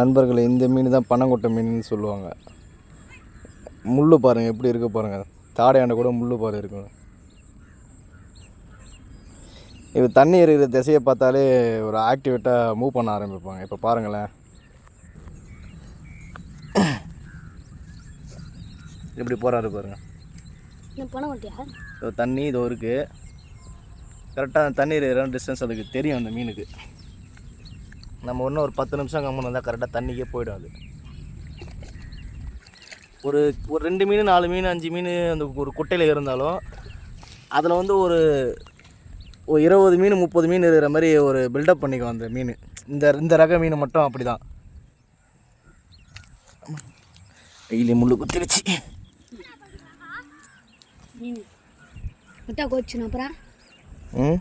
நண்பர்களே இந்த மீன் தான் பனங்கொட்டை மீன்னு சொல்லுவாங்க. முள்ளு பாருங்கள் எப்படி இருக்கு பாருங்கள் தாடையாண்ட கூட முள்ளு பாரு இருக்கும் இப்போ தண்ணி இருக்கிற திசையை பார்த்தாலே ஒரு ஆக்டிவேட்டாக மூவ் பண்ண ஆரம்பிப்பாங்க. இப்போ பாருங்களேன். இப்படி போகிறாரு பாருங்க. இந்த பணம் கொட்டியா இப்போ தண்ணி இது இருக்குது கரெக்டாக தண்ணீர் இருக்கிற டிஸ்டன்ஸ் அதுக்கு தெரியும் அந்த மீனுக்கு. நம்ம இன்னும் ஒரு பத்து நிமிஷம் கம்மன் வந்தால் கரெக்டாக தண்ணிக்கே போயிடும் அது. ஒரு ஒரு ரெண்டு மீன் நாலு மீன் அஞ்சு மீன் அந்த ஒரு குட்டையில் இருந்தாலும் அதில் வந்து ஒரு ஒரு இருபது மீன் முப்பது மீன் இருக்கிற மாதிரி ஒரு பில்டப் பண்ணிக்கும் அந்த மீன். இந்த இந்த ரக மீன் மட்டும் அப்படி தான் வெயிலி முள்ளு குத்திருச்சு. மீன். விட்டா கோச்சுன்னு அப்புறம்? ம்?